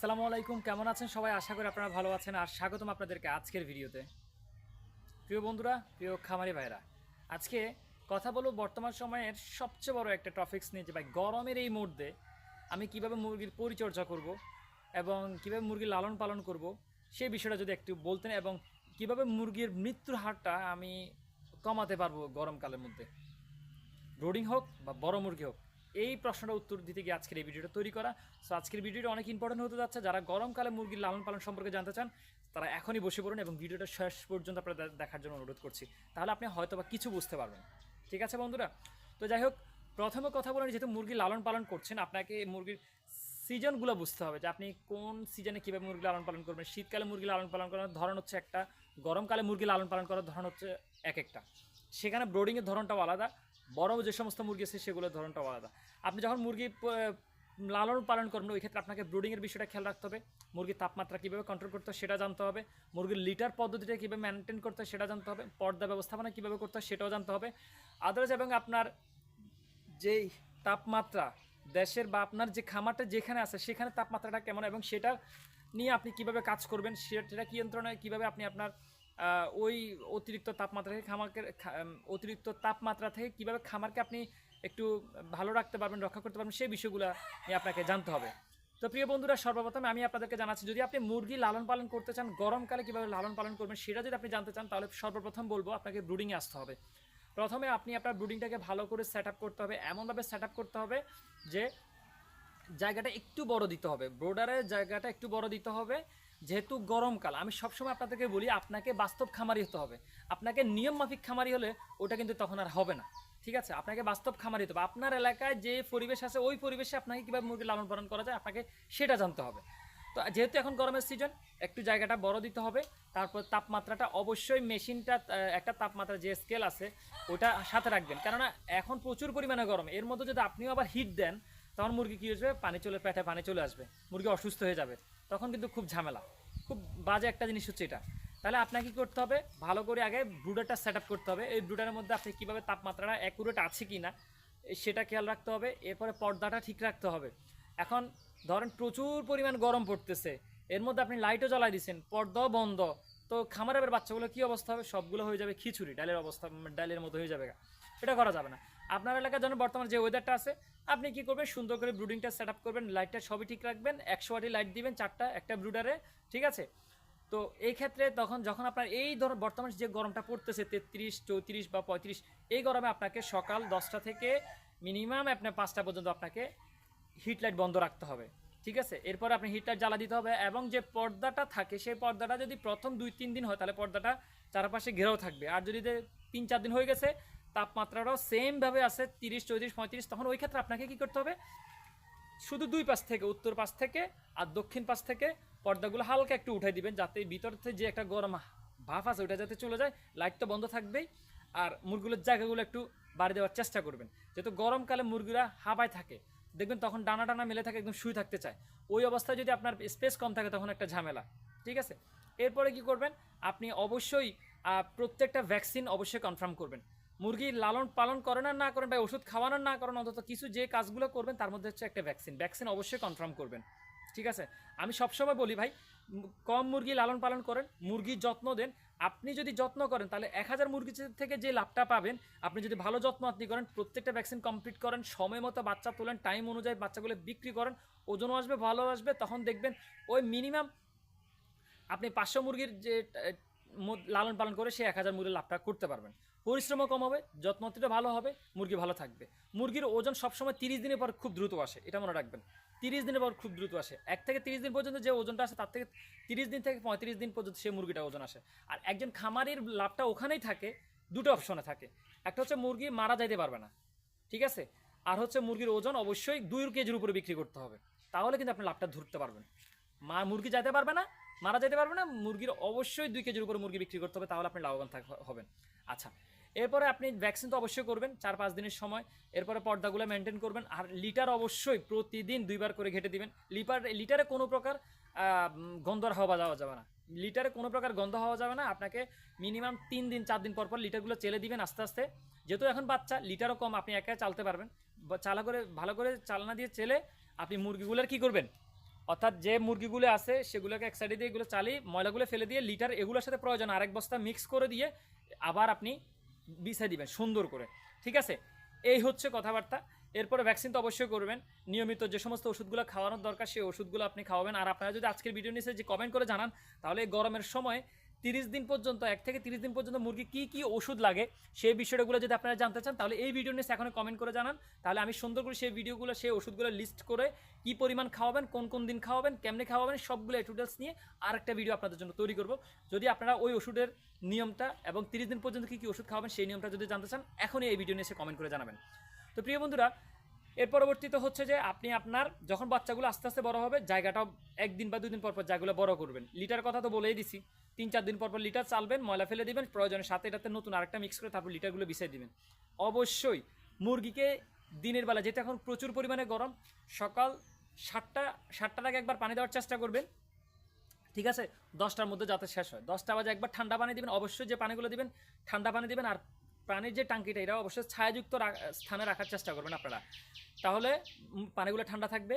আসসালামু আলাইকুম, কেমন আছেন সবাই? আশা করি আপনারা ভালো আছেন। আর স্বাগতম আপনাদেরকে আজকের ভিডিওতে। প্রিয় বন্ধুরা, প্রিয় খামারি ভাইরা আজকে কথা বলব বর্তমান সময়ের সবচেয়ে বড় একটা টপিক্স নিয়ে যে ভাই গরমের এই মুহূর্তে আমি কীভাবে মুরগির পরিচর্যা করব এবং কীভাবে মুরগির লালন পালন করব সেই বিষয়টা যদি একটু বলতেন এবং কীভাবে মুরগির মৃত্যুর হারটা আমি কমাতে পারব গরমকালের মধ্যে। ব্রোডিং হোক বা বড় মুরগি হোক এই প্রশ্নটা উত্তর দিতে গিয়ে আজকের এই ভিডিওটা তৈরি করা। সো আজকের ভিডিওটা অনেক ইম্পর্টেন্ট হতে যাচ্ছে। যারা গরমকালে মুরগির লালন পালন সম্পর্কে জানতে চান, তারা এখনই বসে পড়ুন এবং ভিডিওটা শেষ পর্যন্ত আপনারা দেখার জন্য অনুরোধ করছি। তাহলে আপনি হয়তো বা কিছু বুঝতে পারবেন। ঠিক আছে বন্ধুরা? তো যাই হোক, প্রথমে কথা বলেন যেহেতু মুরগি লালন পালন করছেন, আপনাকে মুরগির সিজনগুলো বুঝতে হবে যে আপনি কোন সিজনে কীভাবে মুরগি লালন পালন করবেন। শীতকালে মুরগি লালন পালন করার ধরন হচ্ছে একটা, গরমকালে মুরগি লালন পালন করার ধরন হচ্ছে এক একটা। সেখানে ব্রোডিংয়ের ধরনটাও আলাদা। বড় যে সমস্ত মুরগি আছে সেগুলোর ধরনটাও আলাদা। আপনি যখন মুরগি লালন পালন করবেন ওই ক্ষেত্রে আপনাকে ব্রুডিংয়ের বিষয়টা খেয়াল রাখতে হবে। মুরগির তাপমাত্রা কীভাবে কন্ট্রোল করতে হয় সেটা জানতে হবে। মুরগির লিটার পদ্ধতিটা কীভাবে মেনটেন করতে হয় সেটা জানতে হবে। পর্দা ব্যবস্থাপনা কীভাবে করতে হয় সেটাও জানতে হবে। আদার্স এবং আপনার যেই তাপমাত্রা, দেশের বা আপনার যে খামারটা যেখানে আছে, সেখানে তাপমাত্রাটা কেমন এবং সেটা নিয়ে আপনি কীভাবে কাজ করবেন, সেটা কি যন্ত্রণায় কীভাবে আপনি আপনার ওই অতিরিক্ত তাপমাত্রা থেকে খামারকে অতিরিক্ত তাপমাত্রা থেকে কীভাবে খামারকে আপনি একটু ভালো রাখতে পারবেন, রক্ষা করতে পারবেন, সেই বিষয়গুলো নিয়ে আপনাকে জানতে হবে। তো প্রিয় বন্ধুরা, সর্বপ্রথম আমি আপনাদেরকে জানাচ্ছি, যদি আপনি মুরগি লালন পালন করতে চান, গরমকালে কীভাবে লালন পালন করবেন সেটা যদি আপনি জানতে চান, তাহলে সর্বপ্রথম বলব আপনাকে ব্রুডিংয়ে আসতে হবে। প্রথমে আপনি আপনার ব্রুডিংটাকে ভালো করে সেট করতে হবে, এমনভাবে সেট করতে হবে যে জায়গাটা একটু বড় দিতে হবে ব্রোডারের জায়গাটা একটু বড় দিতে হবে যেহেতু গরমকাল আমি সবসময় আপনাদেরকে বলি, আপনাকে বাস্তব খামারি হতে হবে। আপনাকে নিয়ম মাফিক খামারি হলে ওটা কিন্তু তখন আর হবে না। ঠিক আছে? আপনাকে বাস্তব খামারি হতে হবে। আপনার এলাকায় যে পরিবেশ আছে, ওই পরিবেশে আপনাকে কীভাবে মুরগি লালন পালন করা যায়, আপনাকে সেটা জানতে হবে। তো যেহেতু এখন গরমের সিজন একটু জায়গাটা বড় দিতে হবে। তারপর তাপমাত্রাটা অবশ্যই মেশিনটা একটা তাপমাত্রা যে স্কেল আছে, ওটা সাথে রাখবেন। কেননা এখন প্রচুর পরিমাণে গরম। এর মধ্যে যদি আপনিও আবার হিট দেন, তখন মুরগি কী আসবে পানি চলে, পেটে পানি চলে আসবে। মুরগি অসুস্থ হয়ে যাবে। তখন কিন্তু খুব ঝামেলা। খুব বাজে একটা জিনিস হচ্ছে এটা। তাহলে আপনাকে কী করতে হবে? ভালো করে আগে ব্রুডারটা সেট করতে হবে। এই ব্রুডারের মধ্যে আপনি কীভাবে তাপমাত্রাটা অ্যাকুরেট আছে কি না সেটা খেয়াল রাখতে হবে। এরপরে পর্দাটা ঠিক রাখতে হবে। এখন ধরেন প্রচুর পরিমাণ গরম পড়তেছে। এর মধ্যে আপনি লাইটও জ্বালাই দিচ্ছেন পর্দাও বন্ধ। তো খামারের বাচ্চাগুলো কী অবস্থা হবে? সবগুলো হয়ে যাবে খিচুড়ি, ডালের অবস্থা ডালের মতো হয়ে যাবে এটা করা যাবে না। আপনার এলাকার জন্য বর্তমানে যে ওয়েদারটা আছে, আপনি কি করবেন? সুন্দর করে ব্রুডিংটা সেট করবেন লাইটটা সবই ঠিক রাখবেন, একশো ওয়াটি লাইট দিবেন, চারটা, একটা ব্রুডারে ঠিক আছে? তো এই ক্ষেত্রে তখন, যখন আপনার এই ধর, বর্তমানে যে গরমটা পড়তেছে, তেত্রিশ, চৌত্রিশ বা পঁয়ত্রিশ, এই গরমে আপনাকে সকাল দশটা থেকে মিনিমাম আপনার পাঁচটা পর্যন্ত আপনাকে হিট লাইট বন্ধ রাখতে হবে, ঠিক আছে? এরপর আপনি হিট লাইট জ্বালা দিতে হবে এবং যে পর্দাটা থাকে, সেই পর্দাটা যদি প্রথম দুই, তিন দিন হয়, তাহলে পর্দাটা চারপাশে ঘেরাও থাকবে। আর যদি তিন, চার দিন হয়ে গেছে তাপমাত্রাটাও সেমভাবে আছে তিরিশ, চৌত্রিশ, পঁয়ত্রিশ, তখন ওই ক্ষেত্রে আপনাকে কি করতে হবে? শুধু দুই পাশ থেকে, উত্তর পাশ থেকে আর দক্ষিণ পাশ থেকে পর্দাগুলো হালকা একটু উঠাই দিবেন যাতে ভিতর থেকে যে একটা গরম ভাফ আছে ওটা যাতে চলে যায়। লাইট তো বন্ধ থাকবেই আর মুরগুলোর জায়গাগুলো একটু বাড়ি দেওয়ার চেষ্টা করবেন। যেহেতু গরমকালে মুরগিরা হাবায় থাকে, দেখবেন তখন ডানা টানা মেলে থাকে, একদম শুয়ে থাকতে চায়। ওই অবস্থায় যদি আপনার স্পেস কম থাকে, তখন একটা ঝামেলা, ঠিক আছে? এরপরে কি করবেন? আপনি অবশ্যই প্রত্যেকটা ভ্যাকসিন অবশ্যই কনফার্ম করবেন। মুরগি লালন পালন করেন আর না করেন বা ওষুধ খাওয়ানোর না করেন, অন্তত কিছু যে কাজগুলো করবেন, তার মধ্যে হচ্ছে একটা ভ্যাকসিন ভ্যাকসিন অবশ্যই কনফার্ম করবেন। ঠিক আছে? আমি সবসময় বলি, ভাই কম মুরগি লালন পালন করেন, মুরগির যত্ন দেন। আপনি যদি যত্ন করেন, তাহলে এক হাজার মুরগি থেকে যে লাভটা পাবেন, আপনি যদি ভালো যত্ন আপনি করেন, প্রত্যেকটা ভ্যাকসিন কমপ্লিট করেন, সময় মতো বাচ্চা তোলেন টাইম অনুযায়ী বাচ্চাগুলো বিক্রি করেন, ওজনও আসবে, ভালো আসবে, তখন দেখবেন ওই মিনিমাম আপনি পাঁচশো মুরগির যে লালন পালন করে সে এক হাজার মুরগির লাভটা করতে পারবেন। পরিশ্রমও কম হবে যত্নটা ভালো হবে, মুরগি ভালো থাকবে। মুরগির ওজন সবসময় তিরিশ দিনের পর খুব দ্রুত আসে, এটা মনে রাখবেন। তিরিশ দিনের পর খুব দ্রুত আসে। এক থেকে তিরিশ দিন পর্যন্ত যে ওজনটা আসে, তার থেকে তিরিশ দিন থেকে পঁয়ত্রিশ দিন পর্যন্ত সে মুরগিটা ওজন আসে। আর একজন খামারির লাভটা ওখানেই থাকে, দুটো অপশনে থাকে। একটা হচ্ছে মুরগি মারা যাইতে পারবে না, ঠিক আছে? আর হচ্ছে মুরগির ওজন অবশ্যই দুই কেজির উপরে বিক্রি করতে হবে। তাহলে কিন্তু আপনি লাভটা ধরতে পারবেন। মা মুরগি যেতে পারবে না মারা যেতে পারবে না মুরগির অবশ্যই দুই কেজির উপরে মুরগি বিক্রি করতে হবে তাহলে আপনি লাভবান হবেন। আচ্ছা এরপরে আপনি ভ্যাকসিন তো অবশ্যই করবেন চার পাঁচ দিনের সময় এরপরে পর্দাগুলো মেনটেন করবেন আর লিটার অবশ্যই প্রতিদিন দুইবার করে ঘেটে দিবেন। লিটার লিটারে কোনো প্রকার আহ, উম, গন্ধ আর হাওয়া যাওয়া যাবে না। লিটারে কোনো প্রকার গন্ধ হওয়া যাবে না আপনাকে মিনিমাম তিন দিন চার দিন পর পর লিটারগুলো চেলে দিবেন আস্তে আস্তে। যেহেতু এখন বাচ্চা লিটারও কম আপনি একা চালতে পারবেন। চালা করে ভালো করে চালনা দিয়ে চেলে আপনি মুরগিগুলোর কি করবেন? অর্থাৎ যে মুরগিগুলো আছে, সেগুলোকে এক সাইডে দিয়ে এগুলো চালি, ময়লাগুলো ফেলে দিয়ে লিটার এগুলোর সাথে প্রয়োজন, আরেক বস্তা মিক্স করে দিয়ে আবার আপনি বিছাই দিবেন, সুন্দর করে। ঠিক আছে? এই হচ্ছে কথাবার্তা। এরপরে ভ্যাকসিন তো অবশ্যই করবেন। নিয়মিত যে সমস্ত ওষুধগুলো খাওয়ানোর দরকার, সেই ওষুধগুলো আপনি খাওয়াবেন। আর আপনারা যদি আজকের ভিডিও নিচে যে কমেন্ট করে জানান, তাহলে গরমের সময় তিরিশ দিন পর্যন্ত, এক থেকে তিরিশ দিন পর্যন্ত মুরগি কি কি ওষুধ লাগে, সেই বিষয়গুলো যদি আপনারা জানতে চান, তাহলে এই ভিডিও নিচে এখন কমেন্ট করে জানান। তাহলে আমি সুন্দর করে সেই ভিডিওগুলো সেই ওষুধগুলো লিস্ট করে কি পরিমাণ খাওয়াবেন, কোন কোন দিন খাওয়াবেন, কেমনে খাওয়াবেন, সবগুলো এটুডেলস নিয়ে আরেকটা ভিডিও আপনাদের জন্য তৈরি করব। যদি আপনারা ওই ওষুধের নিয়মটা এবং তিরিশ দিন পর্যন্ত কী কী ওষুধ খাওয়াবেন, সেই নিয়মটা যদি জানতে চান, এখনই এই ভিডিও নিয়ে কমেন্ট করে জানাবেন। তো প্রিয় বন্ধুরা, এর পরবর্তীতে হচ্ছে যে আপনি আপনার যখন বাচ্চাগুলো আস্তে আস্তে বড় হবে, জায়গাটাও একদিন বা দুদিন পর পর জায়গাগুলো বড় করবেন। লিটার কথা তো বলেই দিছি। তিন চার দিন পর পর লিটার চালবেন, ময়লা ফেলে দিবেন, প্রয়োজনের সাথে এটাতে নতুন আরেকটা মিক্স করে তারপর লিটারগুলো বিছিয়ে দিবেন। অবশ্যই মুরগিকে দিনের বেলা, যেটা এখন প্রচুর পরিমাণে গরম, সকাল সাতটা, সাতটার আগে একবার পানি দেওয়ার চেষ্টা করবেন। ঠিক আছে? দশটার মধ্যে যাতে শেষ হয়। দশটা বাজে একবার ঠান্ডা পানি দিবেন, অবশ্যই যে পানিগুলো দিবেন, ঠান্ডা পানি দিবেন, আর পানির যে টাঙ্কিটা এটা অবশ্যই ছায়াযুক্ত স্থানে রাখার চেষ্টা করবেন আপনারা। তাহলে পানিগুলো ঠান্ডা থাকবে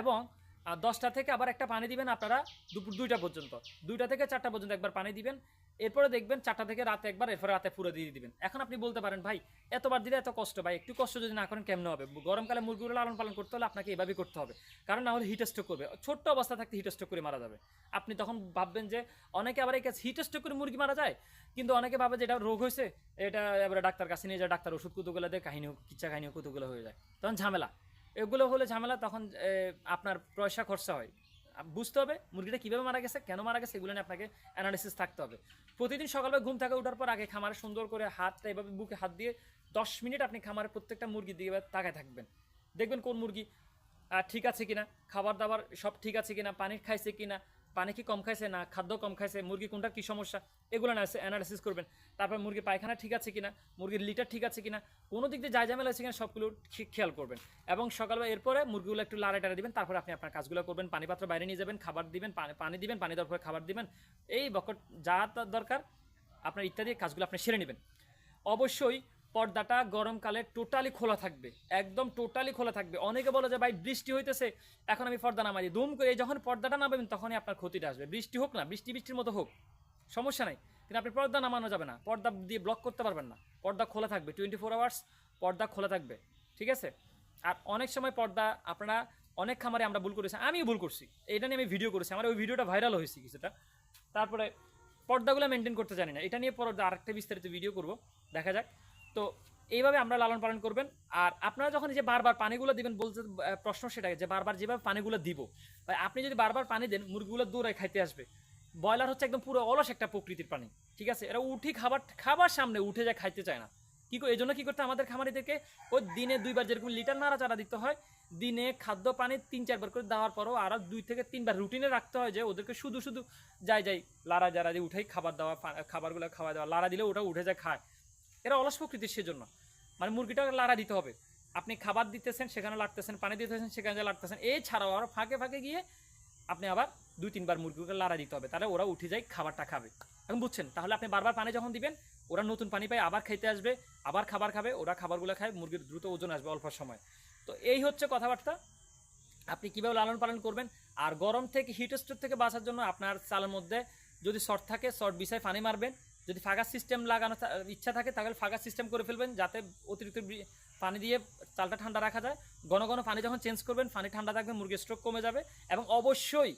এবং আহ, দশটা থেকে আবার একটা পানি দিবেন আপনারা দুপুর দুইটা পর্যন্ত। দুইটা থেকে চারটা পর্যন্ত একবার পানি দিবেন। এরপরে দেখবেন চারটা থেকে রাতে একবার এরপরে রাতে পুরো দিয়ে দিবেন। এখন আপনি বলতে পারেন ভাই এতবার দিলে এত কষ্ট ভাই একটু কষ্ট যদি না করেন কেমন হবে? গরমকালে মুরগিগুলো লালন পালন করতে হলে আপনাকে এভাবেই করতে হবে। কারণ না হলে হিট স্ট্রোক করবে। ছোট্ট অবস্থা থাকতে হিট স্ট্রোক করে মারা যাবে। আপনি তখন ভাববেন যে অনেকে আবার এই হিট স্ট্রোক করে মুরগি মারা যায় কিন্তু অনেকে ভাবে যে এটা রোগ হয়েছে এটা এবারে ডাক্তার কাছে নিয়ে যায় ডাক্তার ওষুধ কুতুগুলো দেয় কাহিনী কিচ্ছা কাহিনী কুতুগুলো হয়ে যায়। তখন ঝামেলা। এগুলো হলে ঝামেলা, তখন আপনার পয়সা খরচা হয়। বুঝতে হবে মুরগিটা কীভাবে মারা গেছে, কেন মারা গেছে, এগুলো নিয়ে আপনাকে অ্যানালিসিস থাকতে হবে। প্রতিদিন সকালে ঘুম থেকে উঠার পর আগে খামারে সুন্দর করে হাতটা এভাবে বুকে হাত দিয়ে দশ মিনিট আপনি খামারের প্রত্যেকটা মুরগি দিয়ে এবার তাকায় থাকবেন। দেখবেন কোন মুরগি ঠিক আছে কিনা, খাবার দাবার সব ঠিক আছে কিনা পানি খাইছে কিনা পানি কি কম খাইছে না খাদ্য কম খাইছে, মুরগি কোনটার কি সমস্যা? এগুলো অ্যানালিসিস করবেন। তারপর মুরগি পায়খানা ঠিক আছে কিনা, মুরগির লিটার ঠিক আছে কিনা, কোনো দিক দিয়ে যা ঝামেলা আছে কিনা সবগুলো খেয়াল করবেন। এবং সকালবেলা এরপরে মুরগিগুলো একটু লাড়া টাড়া দিবেন, তারপরে আপনি আপনার কাজগুলো করবেন পানি পাত্র বাইরে নিয়ে যাবেন, খাবার দিবেন, পানি- দিবেন, পানি দেওয়ার পরে খাবার দিবেন, এই বকট যা দরকার, আপনার ইত্যাদি কাজগুলো আপনি সেরে নেবেন। অবশ্যই পর্দাটা গরমকালে টোটালি খোলা থাকবে, একদম টোটালি খোলা থাকবে। অনেকে বলে যে, ভাই, বৃষ্টি হইতেছে, এখন আমি পর্দা নামাই দুম করে যখন পর্দাটা নামাবেন, তখনই আপনার ক্ষতিটা আসবে। বৃষ্টি হোক না, বৃষ্টি বৃষ্টির মতো হোক, সমস্যা নাই। কিন্তু আপনি পর্দা নামানো যাবে না। পর্দা দিয়ে ব্লক করতে পারবেন না। পর্দা খোলা থাকবে টোয়েন্টি ফোর আওয়ার্স পর্দা খোলা থাকবে, ঠিক আছে? আর অনেক সময় পর্দা আপনারা, অনেক খামারে আমরা ভুল করেছি, আমিও ভুল করছি। এটা নিয়ে আমি ভিডিও করেছি, আমার ওই ভিডিওটা ভাইরাল হয়েছে কিছুটা। তারপরে পর্দাগুলো মেনটেন করতে জানি না। এটা নিয়ে পরে আরেকটা বিস্তারিত ভিডিও করব। দেখা যাক। তো এইভাবে আমরা লালন পালন করবেন। আর আপনারা যখন যে বারবার পানিগুলো দিবেন, বলতে প্রশ্ন সেটাকে যে বারবার যেভাবে পানিগুলো দিব আপনি যদি বারবার পানি দেন, মুরগিগুলো দৌড়ায় খাইতে আসবে। ব্রয়লার হচ্ছে একদম পুরো অলস একটা প্রকৃতির প্রাণী ঠিক আছে? এরা উঠি খাবার খাবার সামনে উঠে যায়, খাইতে চায় না। কি এই জন্য কি করতে আমাদের খামারিদেরকে? ওই দিনে দুইবার যেরকম লিটার নাড়াচাড়া দিতে হয়, দিনে খাদ্য পানি তিন চারবার করে দেওয়ার পরও আরও দুই থেকে তিনবার রুটিনে রাখতে হয় যে ওদেরকে শুধু শুধু যাই যাই লাড়া যারা দিয়ে উঠেই খাবার দেওয়া খাবারগুলো খাওয়া দেওয়া লাড়া দিলে ওটা উঠে যায়, খায়। এরা অলস প্রকৃতির সেজন্য। মানে মুরগিটা লাড়া দিতে হবে। আপনি খাবার দিতেছেন, সেখানে লাগতেছেন পানি দিতেছেন, সেখানে লাগতেছেন এছাড়াও আরও ফাঁকে ফাঁকে গিয়ে আপনি আবার দুই, তিনবার মুরগিকে লাড়া দিতে হবে। তাহলে ওরা উঠে যায়, খাবারটা খাবে। এখন বুঝছেন? তাহলে আপনি বারবার পানি যখন দিবেন, ওরা নতুন পানি পায়, আবার খেতে আসবে, আবার খাবার খাবে, ওরা খাবারগুলো খায়, মুরগির দ্রুত ওজন আসবে অল্প সময়। তো এই হচ্ছে কথাবার্তা। আপনি কীভাবে লালন পালন করবেন? আর গরম থেকে হিট স্ট্রোক থেকে বাঁচার জন্য আপনার চালের মধ্যে যদি শর্ট থাকে শর্ট বিষয় পানি মারবেন। যদি ফাঁকা সিস্টেম লাগানো ইচ্ছা থাকে, তাহলে ফাঁকা সিস্টেম করে ফেলবেন যাতে অতিরিক্ত পানি দিয়ে চালটা ঠান্ডা রাখা যায়। ঘন ঘন পানি যখন চেঞ্জ করবেন, পানি ঠান্ডা থাকবে, মুরগির স্ট্রোক কমে যাবে এবং অবশ্যই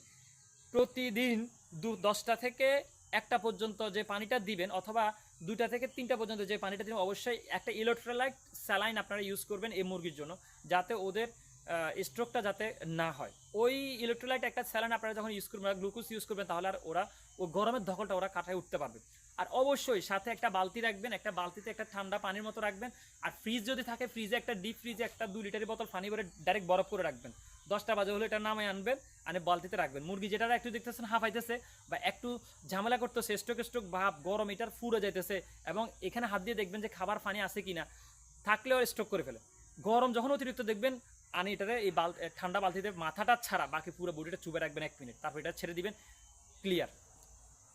প্রতিদিন দু দশটা থেকে একটা পর্যন্ত যে পানিটা দিবেন অথবা দুইটা থেকে তিনটা পর্যন্ত যে পানিটা দিবেন, অবশ্যই একটা ইলেকট্রোলাইট স্যালাইন আপনারা ইউজ করবেন এই মুরগির জন্য, যাতে ওদের স্ট্রোকটা যাতে না হয়। ওই ইলেকট্রোলাইট একটা স্যালাইন আপনারা যখন ইউজ করবেন গ্লুকোজ ইউজ করবেন, তাহলে আর ওরা, ও গরমের ধকলটা ওরা কাটায় উঠতে পারবে। আর অবশ্যই সাথে একটা বালতি রাখবেন, একটা বালতিতে একটা ঠান্ডা পানির মতো রাখবেন। আর ফ্রিজ যদি থাকে ফ্রিজে একটা ডিপ ফ্রিজে একটা দুই লিটারের বোতল পানি ভরে ডাইরেক্ট বরফ করে রাখবেন। দশটা বাজে হলে এটা নামে আনবেন, আনে বালতিতে রাখবেন। মুরগি যেটা একটু দেখতেছেন হাঁপাইতেছে বা একটু ঝামেলা করতেছে স্ট্রোক স্ট্রোক ভাব, গরম, এটার ফুরে যাইতেছে এবং এখানে হাত দিয়ে দেখবেন যে খাবার পানি আছে কি কিনা থাকলেও স্ট্রোক করে ফেলে। গরম যখন অতিরিক্ত দেখবেন, আনি এটাতে এই বাল ঠান্ডা বালতিতে মাথাটা ছাড়া, বাকি পুরো বডিটা চুবে রাখবেন এক মিনিট তারপর এটা ছেড়ে দিবেন ক্লিয়ার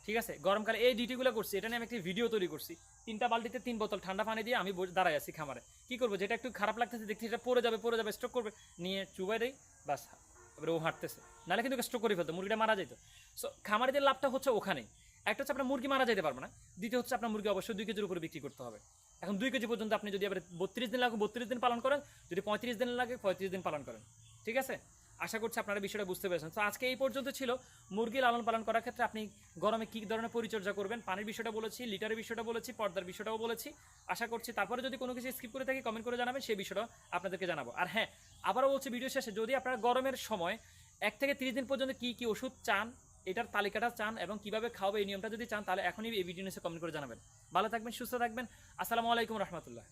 ঠিক আছে? গরমকালে এই ডিউটিগুলো করছি, এটা নিয়ে আমি একটি ভিডিও তৈরি করছি। তিনটা বালতিতে তিন বোতল ঠান্ডা পানি দিয়ে আমি দাঁড়াই আছি খামারে। কি করব? যেটা একটু খারাপ লাগতেছে, দেখছি এটা পড়ে যাবে পড়ে যাবে স্ট্রোক করবে। নিয়ে চুবাই দেই বাস এবারে ও হাঁটতেছে। নাহলে কিন্তু স্ট্রোক করে ফেলতো, মুরগিটা মারা যেত সো খামারিদের লাভটা হচ্ছে ওখানেই। একটা হচ্ছে আপনার মুরগি মারা যেতে পারবে না। দ্বিতীয় হচ্ছে আপনার মুরগি অবশ্যই দুই কেজির উপরে বিক্রি করতে হবে। এখন দুই কেজি পর্যন্ত আপনি যদি আবার বত্রিশ দিন লাগে বত্রিশ দিন পালন করেন, যদি পঁয়ত্রিশ দিন লাগে, পঁয়ত্রিশ দিন পালন করেন। ঠিক আছে? আশা করছি আপনারা বিষয়টা বুঝতে পেরেছেন। তো আজকে এই পর্যন্ত ছিল। মুরগি লালন পালন করার ক্ষেত্রে আপনি গরমে কী ধরনের পরিচর্যা করবেন? পানির বিষয়টা বলেছি, লিটারের বিষয়টা বলেছি, পর্দার বিষয়টাও বলেছি। আশা করছি তারপরে যদি কোনো কিছু স্কিপ করে থাকি কমেন্ট করে জানাবেন, সেই বিষয়টা আপনাদেরকে জানাব। আর হ্যাঁ আবারও বলছি ভিডিও শেষে, যদি আপনারা গরমের সময় এক থেকে তিরিশ দিন পর্যন্ত কী কী ওষুধ চান, এটার তালিকাটা চান এবং কীভাবে খাওয়াবে, এই নিয়মটা যদি চান, তাহলে এখনই এই ভিডিও নিচে কমেন্ট করে জানাবেন। ভালো থাকবেন, সুস্থ থাকবেন। আসসালামু আলাইকুম রহমতুল্লাহ।